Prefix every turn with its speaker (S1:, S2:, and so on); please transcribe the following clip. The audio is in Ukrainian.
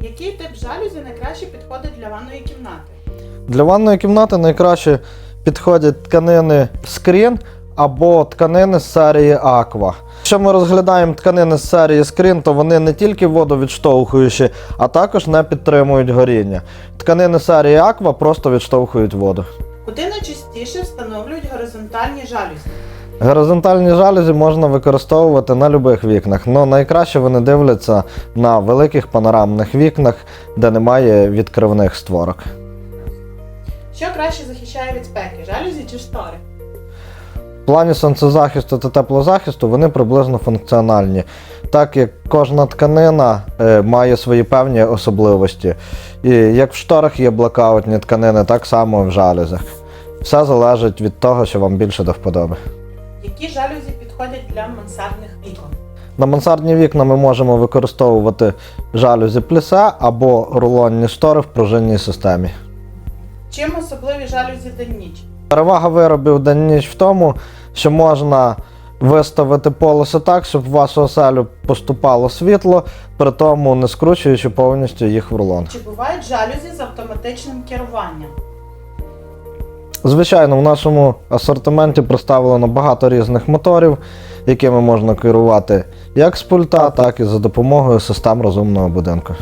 S1: Який тип жалюзі найкраще підходить для ванної кімнати?
S2: Для ванної кімнати найкраще підходять тканини Screen або тканини з серії Aqua. Якщо ми розглядаємо тканини з серії Screen, то вони не тільки водовідштовхуючі, а також не підтримують горіння. Тканини серії Aqua просто відштовхують воду.
S1: Куди найчастіше встановлюють горизонтальні жалюзі?
S2: Горизонтальні жалюзі можна використовувати на будь-яких вікнах, але найкраще вони дивляться на великих панорамних вікнах, де немає відкривних створок.
S1: Що краще захищає від спеки? Жалюзі чи штори?
S2: В плані сонцезахисту та теплозахисту вони приблизно функціональні, так як кожна тканина е, має свої певні особливості. І як в шторах є блокаутні тканини, так само і в жалюзях. Все залежить від того, що вам більше до вподоби.
S1: Які жалюзі підходять для мансардних вікон?
S2: На мансардні вікна ми можемо використовувати жалюзі плісе або рулонні штори в пружинній системі.
S1: Чим особливі жалюзі день-ніч?
S2: Перевага виробів день ніч в тому, що можна виставити полоси так, щоб в вашу оселю поступало світло, при тому не скручуючи повністю їх в рулон.
S1: Чи бувають жалюзі з автоматичним керуванням?
S2: Звичайно, в нашому асортименті представлено багато різних моторів, якими можна керувати як з пульта, так і за допомогою систем розумного будинку.